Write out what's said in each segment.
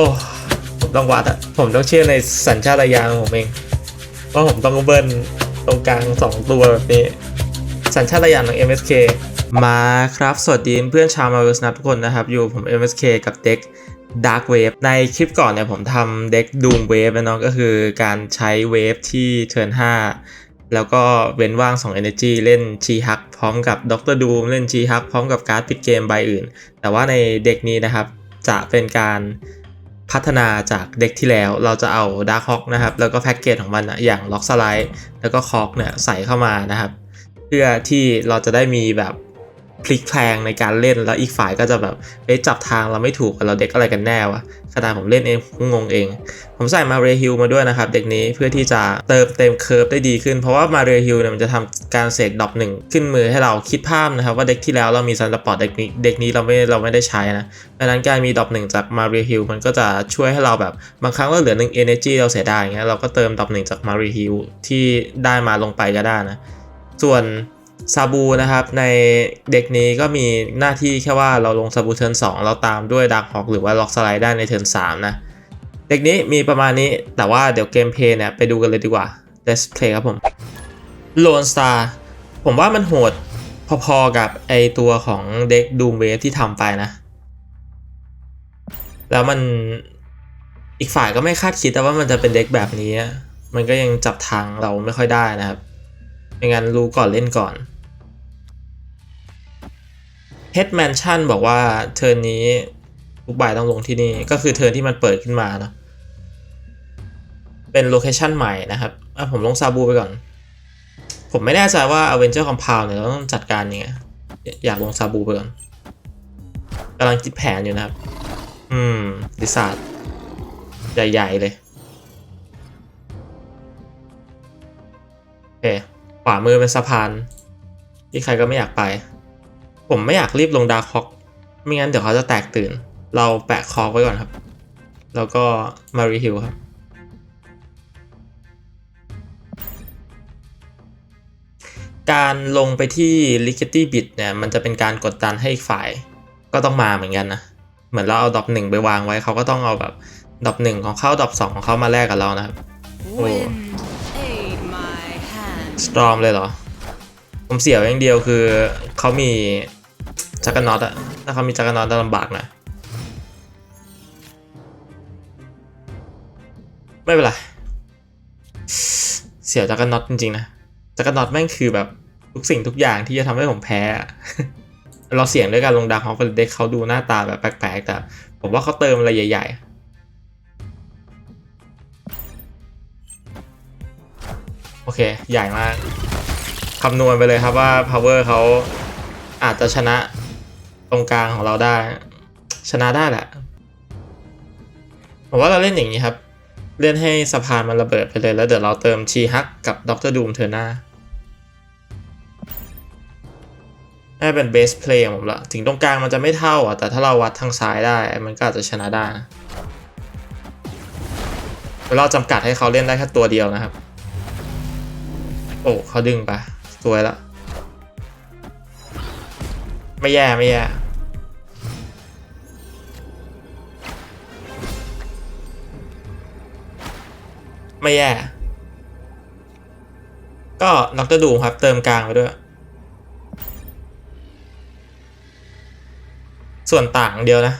โอ้ผมต้องวัดอะผมต้องเชื่อในสัญชาตญาณของผมเองว่าผมต้องเบิ้ลตรงกลางสองตัวแบบนี้ สัญชาตญาณของ MSK มาครับ สวัสดีเพื่อนชาวมาเวสนะทุกคนนะครับ อยู่ผม MSK กับเด็ก Dark Wave ในคลิปก่อนเนี่ยผมทำเด็ก Doom Wave นะเนาะก็คือการใช้เวฟที่เทิร์น5 แล้วก็เว้นว่าง 2 Energy เล่นชีฮักพร้อมกับด็อกเตอร์ดูมเล่นชีฮักพร้อมกับการ์ดปิดเกมใบอื่น แต่ว่าในเด็กนี้นะครับจะเป็นการ พัฒนาจากเด็กที่แล้วเราจะเอา Dark Hawk นะครับ แล้วก็แพ็กเกจของมันอะอย่าง Lock Slide แล้วก็ Hawk เนี่ยใส่เข้ามานะครับ เพื่อที่เราจะได้มีแบบ พลิกแพลงในการเล่นแล้วอีกฝ่ายก็จะแบบเอ๊ะจับทางเราไม่ถูกเราเด็กอะไรกันแน่วะขนาดผมเล่นเองงงเอง ผมใส่มาเรฮิลมาด้วยนะครับเด็กนี้เพื่อที่จะเติมเต็มเคิร์ฟได้ดีขึ้น เพราะว่ามาเรฮิลเนี่ยมันจะทำการเสกดอปหนึ่งขึ้นมือให้เราคิดภาพนะครับว่าเด็กที่แล้วเรามีซันสปอร์ตเด็กนี้เด็กนี้เราไม่เราไม่ได้ใช้นะดังนั้นการมีดอปหนึ่งจากมาเรฮิลมันก็จะช่วยให้เราแบบบางครั้งเราเหลือหนึ่ง energy เราเสียดายเงี้ยเราก็เติมดอปหนึ่งจากมาเรฮิลที่ได้มาลงไปก็ได้นะส่วน ซาบูนะครับในเด็กนี้ก็มีหน้าที่แค่ว่าเราลงซาบูเทิร์น2 เราตามด้วยดักฮอกหรือว่าล็อกสไลด์ได้ในเทิร์น3นะ เด็กนี้มีประมาณนี้แต่ว่าเดี๋ยวเกมเพลย์เนี่ยไปดูกันเลยดีกว่า Let's play ครับผม Lone Star ผมว่ามันโหดพอๆกับไอตัวของเด็ก Doom Wave ที่ทำไปนะ แล้วมันอีกฝ่ายก็ไม่คาดคิดแต่ว่ามันจะเป็นเด็กแบบนี้ มันก็ยังจับทางเราไม่ค่อยได้นะครับไม่งั้นรู้ก่อนเล่นก่อน Head Mansion บอกว่าเทิร์นนี้ทุกใบต้องลงที่นี่ ก็คือเทิร์นที่มันเปิดขึ้นมาเนาะเป็นโลเคชันใหม่นะครับอะผมลงซาบูไปก่อน ผมไม่แน่ใจว่า Avenger Compound เนี่ยต้องจัดการยังไงอยากลงซาบูไปก่อนกำลังคิดแผนอยู่นะครับ อืม ดิซาร์ดใหญ่ ๆ เลยโอเคขวามือเป็นสะพาน ที่ใครก็ไม่อยากไป ผมไม่อยากรีบลงดาร์คฮอกไม่งั้นเดี๋ยวเขาจะแตกตื่น เราแปะคอกไว้ก่อนครับ แล้วก็มารีฮิลครับ การลงไปที่ l i g a t y Bit เนี่ย มันจะเป็นการกดดันให้อีกฝ่ายก็ต้องมาเหมือนกันนะ เหมือนเราเอาดรอปหนึ่งไปวางไว้เขาก็ต้องเอาแบบดรอปหนึ่งของเขาดรอปสองของเขามาแลกกับเรานะครับ Wind, aid my hand. สตรอมเลยเหรอ ผมเสียวอย่างเดียวคือเขามี จักรน็อตอะถ้าเขามีจักรน็อตจะลำบากนะไม่เป็นไร เสียวจักรน็อตจริงๆนะจักรน็อตแม่งคือแบบทุกสิ่งทุกอย่างที่จะทำให้ผมแพ้ เราเสี่ยงด้วยการลงดาวของเด็กเขาดูหน้าตาแบบแปลกๆ แต่ ผมว่าเขาเติมอะไรใหญ่ ๆโอเค ใหญ่มาก คำนวณไปเลยครับว่า power เขาอาจจะชนะ ตรงกลางของเราได้ ชนะได้แหละผมว่าเราเล่นอย่างนี้ครับ เล่นให้สะพานมันระเบิดไปเลยแล้วเดี๋ยวเราเติมชีฮักกับด็อกเตอร์ดูมเทอร์หน้าให้เป็นเบสเพลย์ของผมละถึงตรงกลางมันจะไม่เท่าอะแต่ถ้าเราวัดทางซ้ายได้ มันก็อาจจะชนะได้แล้วเราจำกัดให้เขาเล่นได้แค่ตัวเดียวนะครับ โอ้เขาดึงไปสวยละ ไม่แย่ไม่แย่ ไม่แย่ ก็ดรดูครับ เติมกลางไปด้วย ส่วนต่างเดียวนะ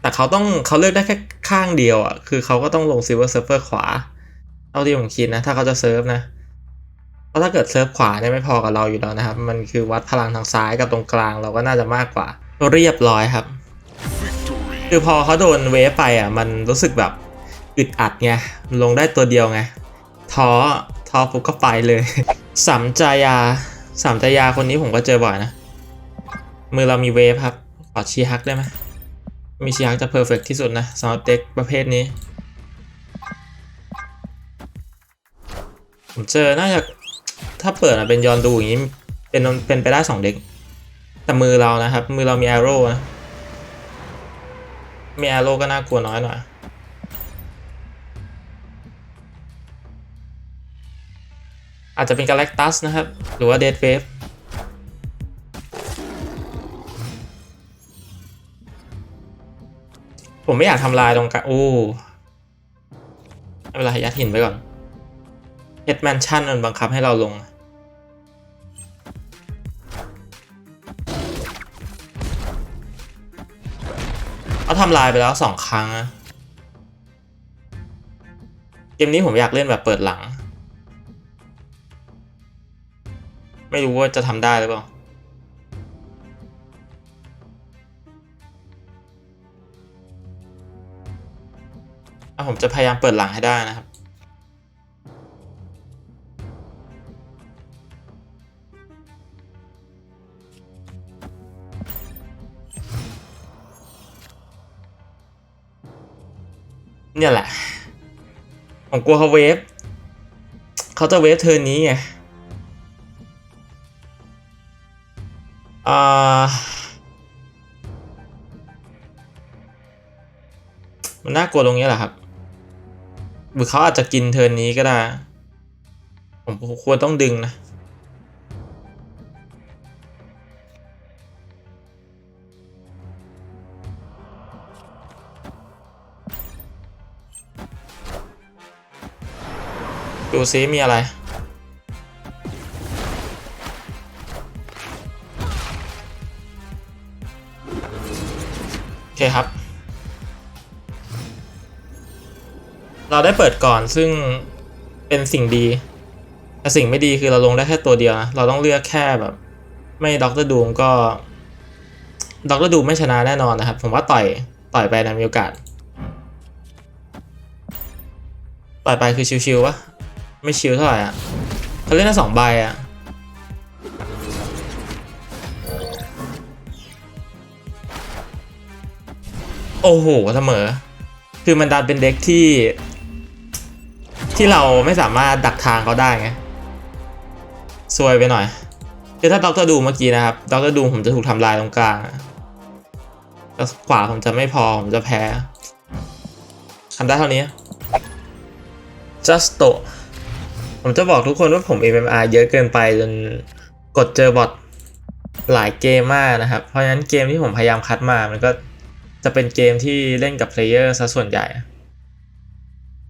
แต่เขาต้องเขาเลือกได้แค่ข้างเดียวอะ คือเขาก็ต้องลงซิลเวอร์เซิร์ฟเฟอร์ขวา เท่าที่ผมคิดนะ ถ้าเขาจะเซิร์ฟนะ เพราะถ้าเกิดเซิร์ฟขวาเนี่ยไม่พอกับเราอยู่แล้วนะครับ มันคือวัดพลังทางซ้ายกับตรงกลางเราก็น่าจะมากกว่า เรียบร้อยครับ คือพอเขาโดนเวฟไปอะ มันรู้สึกแบบ อึดอัดไงลงได้ตัวเดียวไงท้อท้อปุ๊บก็ไปเลยสามจายาสามจายาคนนี้ผมก็เจอบ่อยนะ มือเรามีเวฟครับ ขอชีฮักได้ไหมมีชีฮักจะเพอร์เฟกที่สุดนะสำหรับเด็กประเภทนี้ ผมเจอน่าจะถ้าเปิดเป็นยอนดูอย่างนี้ เป็นเป็นไปได้สองเด็ก แต่มือเรานะครับ มือเรามี arrow นะมี arrow ก็น่ากลัวน้อยหน่อย อาจจะเป็น galactus นะครับ หรือว่า dead wave กผมไม่อยากทำลายตรงกลางโอ้ไม่เป็นไรยัดหินไปก่อนเฮดแมนชั่นมันบังคับให้เราลง เขาทำลายไปแล้วสองครั้งนะเกมนี้ผมอยากเล่นแบบเปิดหลัง ไม่รู้ว่าจะทำได้หรือเปล่าอะผมจะพยายามเปิดหลังให้ได้นะครับ เนี่ยแหละ ผมกลัวเขาเวฟ เขาจะเวฟเทิร์นนี้ไง น่ากลัวตรงนี้แหละครับหรือเขาอาจจะกินเทินนี้ก็ได้ ผมควรต้องดึงนะ ดูซิมีอะไรโอเคครับ เราได้เปิดก่อนซึ่งเป็นสิ่งดีแต่สิ่งไม่ดีคือเราลงได้แค่ตัวเดียวนะเราต้องเลือกแค่แบบ ไม่ด็อกเตอร์ดูมก็ด็อกเตอร์ดูมไม่ชนะแน่นอนนะครับ ผมว่าต่อยต่อยไปนะมีโอกาสต่อยไปคือชิวๆวะไม่ชิวเท่าไหร่อะเขาเล่นได้สองใบอะโอ้โหเสมอ คือมันดันเป็นเด็กที่ ที่เราไม่สามารถดักทางเขาได้ไงซวยไปหน่อยคือถ้าด็อกเตอร์ดูเมื่อกี้นะครับด็อกเตอร์ดูผมจะถูกทำลายตรงกลางแล้วขวาผมจะไม่พอ ผมจะแพ้ทำได้เท่านี้ just ผมจะบอกทุกคนว่าผม MMR เยอะเกินไปจนกดเจอบอทหลายเกมมากนะครับ เพราะฉะนั้นเกมที่ผมพยายามคัดมา มันก็จะเป็นเกมที่เล่นกับเพลเยอร์ซะส่วนใหญ่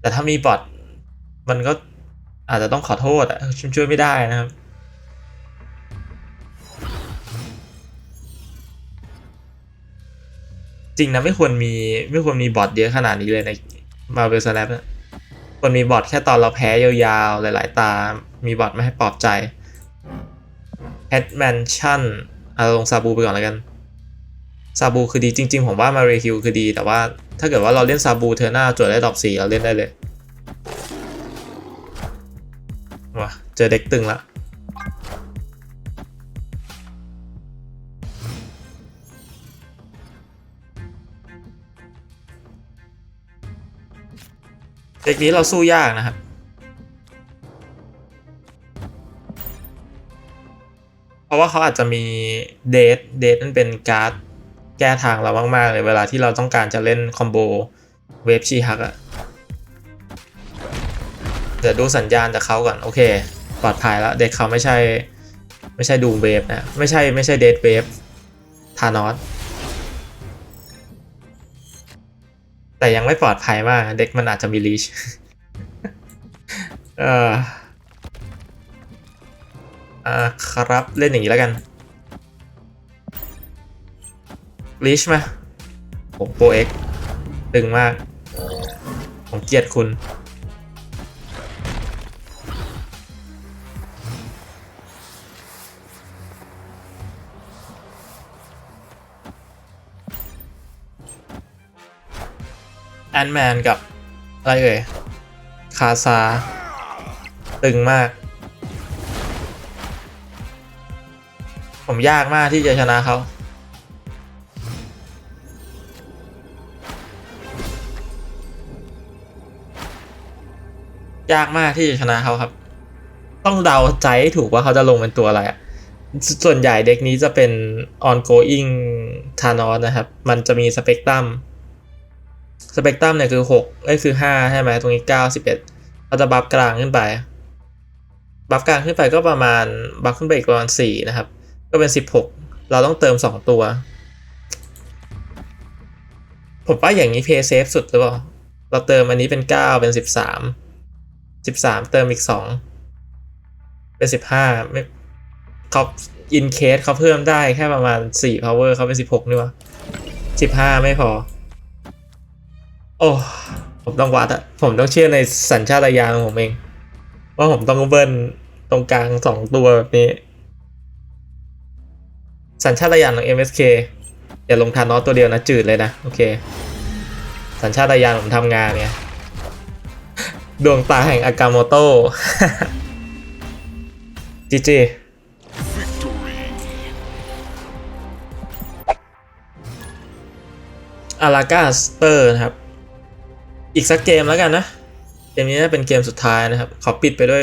แต่ถ้ามีบอท มันก็อาจจะต้องขอโทษอะช่วยไม่ได้นะครับจริงนะไม่ควรมีไม่ควรมีบอทเยอะขนาดนี้เลยใน Marvel Snap นะควรมีบอทแค่ตอนเราแพ้ยาวๆ หลายๆ ตา มีบอทไม่ให้ปลอบใจ Head Mansion เอาลงซาบูไปก่อนแล้วกันซาบูคือดีจริง ๆ ผมว่ามาเรคิวคือดี แต่ว่าถ้าเกิดว่าเราเล่นซาบูเทอร์หน้าจวดได้ดอกสี่เราเล่นได้เลย อเด็กตึงละเด็กนี้เราสู้ยากนะครับ เพราะว่าเขาอาจจะมีเดทเดทนั่นเป็นการ์ดแก้ทางเรามาก ๆ เลยเวลาที่เราต้องการจะเล่นคอมโบเวฟชีฮักอะเดี๋ยวดูสัญญาณจากเขาก่อน โอเค ปลอดภัยแล้วเด็กเขาไม่ใช่ ไม่ใช่ดูเวฟนะ ไม่ใช่ไม่ใช่เดทเวฟทานอสแต่ยังไม่ปลอดภัยมาก เด็กมันอาจจะมีลีชเอออ่าครับเล่นอย่างนี้แล้วกันลีชมาผมโปรเอ็กตึงมาก ผมเกลียดคุณ อนแมนกับ อะไรเอ่ย คาซา ตึงมาก ผมยากมากที่จะชนะเขายากมากที่จะชนะเขาครับ ต้องเดาใจใถูกว่าเขาจะลงเป็นตัวอะไรอะสส่วนใหญ่เด็กนี้จะเป็น ongoing Thanos นะครับ มันจะมีสเปกตรัม สเปกตรัมเนี่ยคือหกเอ้ยคือห้าใช่ไหมตรงนี้เก้าสิบเอ็ดเราจะบัฟกลางขึ้นไป บัฟกลางขึ้นไปก็ประมาณบัฟขึ้นไปอีกประมาณสี่นะครับ ก็เป็นสิบหกเราต้องเติมสองตัว ผมว่าอย่างนี้เพย์เซฟสุดหรือเปล่า เราเติมอันนี้เป็นเก้าเป็นสิบสามสิบสามเติมอีกสองเป็นสิบห้าไม่เขาอินเคสเขาเพิ่มได้แค่ประมาณสี่ power เขาเป็นสิบหกนี่วะสิบห้าไม่พอ โอ้ผมต้องวัดอะผมต้องเชื่อในสัญชาตญาณของผมเอง ว่าผมต้องเบิ้ลตรงกลางสองตัวแบบนี้ สัญชาตญาณของ MSK อย่าลงทานอสตัวเดียวนะจืดเลยนะ โอเค สัญชาตญาณผมทำงานเนี่ยดวงตาแห่งอากาโมโต้จีจีอาราก้าสเตอร์นะครับ อีกสักเกมแล้วกันนะ เกมนี้น่าเป็นเกมสุดท้ายนะครับ ขอปิดไปด้วย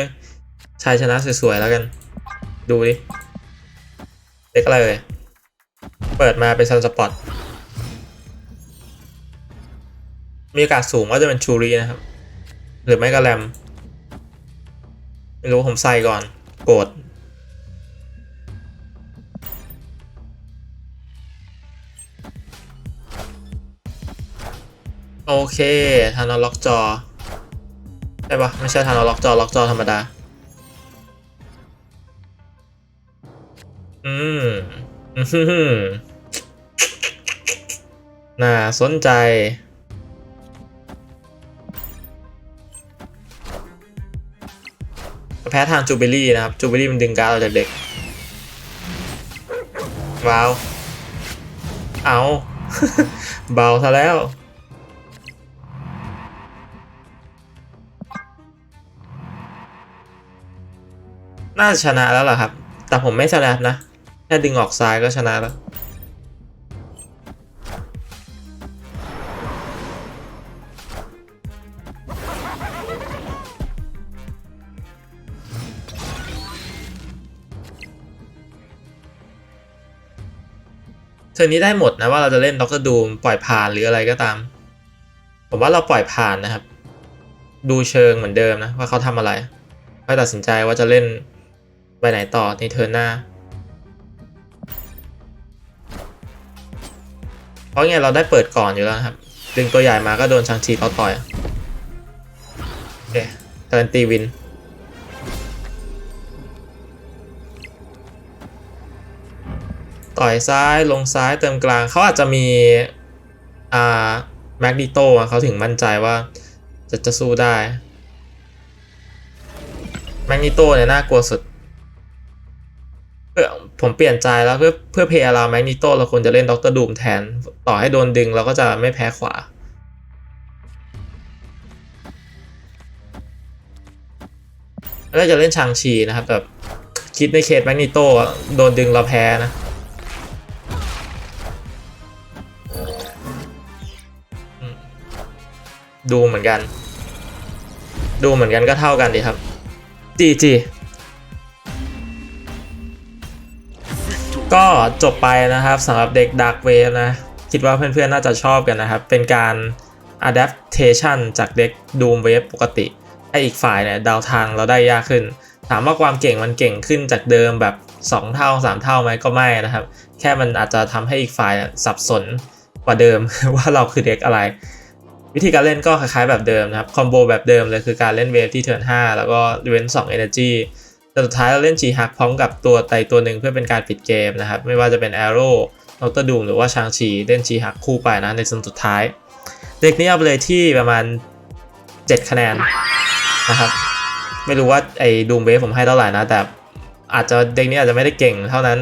ชายชนะสวยๆแล้วกัน ดูดิเล็กอะไรเลย เปิดมาเป็นซันสปอต มีโอกาสสูงว่าจะเป็นชูรีนะครับ หรือไม่ก็แรม ไม่รู้ผมใส่ก่อน โกรธ โอเคทานอล็อกจอใช่ปะไม่ใช่ทานอล็อกจอล็อกจอธรรมดา อืมอืมน่าสนใจแพ้ทางจูเบลี่นะครับ จูเบลี่มันดึงการดเราจากเด็ก ว้าว เอา เบาซะแล้ว น่าจะชนะแล้วล่ะครับ แต่ผมไม่ชนะนะ แค่ดึงออกซ้ายก็ชนะแล้ว เทอร์นนี้ได้หมดนะว่าเราจะเล่นด็อกเตอร์ดูมปล่อยผ่านหรืออะไรก็ตาม ผมว่าเราปล่อยผ่านนะครับ ดูเชิงเหมือนเดิมนะว่าเขาทำอะไรค่อยตัดสินใจว่าจะเล่น ไปไหนต่อในเทิร์นหน้า เพราะไงเราได้เปิดก่อนอยู่แล้วครับ ดึงตัวใหญ่มาก็โดนชังชีเขาต่อย โอเคเทิร์นตีวิน ต่อยซ้ายลงซ้ายเติมกลาง เขาอาจจะมี อ่า แมกนิโตเขาถึงมั่นใจว่าจะจะสู้ได้ แมกนิโตเนี่ยน่ากลัวสุด ผมเปลี่ยนใจแล้วเพื่อเพื่อเพย์เราแมกนิโตเราควรจะเล่นด็อกเตอร์ดูมแทน ต่อให้โดนดึงเราก็จะไม่แพ้ขวา แล้วจะเล่นชางชีนะครับแบบคิดในเคสแมกนิโตโดนดึงเราแพ้นะดูเหมือนกัน ดูเหมือนกันก็เท่ากันดีครับจีจี ก็จบไปนะครับสำหรับเด็ก Dark Wave นะ คิดว่าเพื่อนๆ น่าจะชอบกันนะครับ เป็นการ adaptation จากเด็ก Doom Wave ปกติ ให้อีกฝ่ายเนี่ยเดาทางเราได้ยากขึ้น ถามว่าความเก่งมันเก่งขึ้นจากเดิมแบบ 2 เท่า 3 เท่าไหมก็ไม่นะครับ แค่มันอาจจะทำให้อีกฝ่ายเนี่ยสับสนกว่าเดิม ว่าเราคือเด็กอะไร วิธีการเล่นก็คล้ายๆแบบเดิมนะครับคอมโบแบบเดิมเลยคือการเล่นเวฟที่เทิร์น5แล้วก็เว้น2 Energy แต่สุดท้ายเราเล่น G Hack พร้อมกับตัวไตตัวหนึ่งเพื่อเป็นการปิดเกมนะครับ ไม่ว่าจะเป็น Arrow ดรดูมหรือว่าชางชีเล่น G Hack คู่ไปนะในส่วนสุดท้าย เด็กนี้เอาไปเลยที่ประมาณ 7 คะแนนนะครับ ไม่รู้ว่าไอ้ดูมเวฟผมให้เท่าไหร่นะ แต่อาจจะเด็กนี้อาจจะไม่ได้เก่งเท่านั้น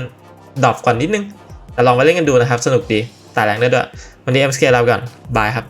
ดรอปก่อนนิดนึง แต่ลองไปเล่นกันดูนะครับ สนุกดีแต่แรงได้ด้วย วันนี้ MSK ลาไปก่อนบายครับ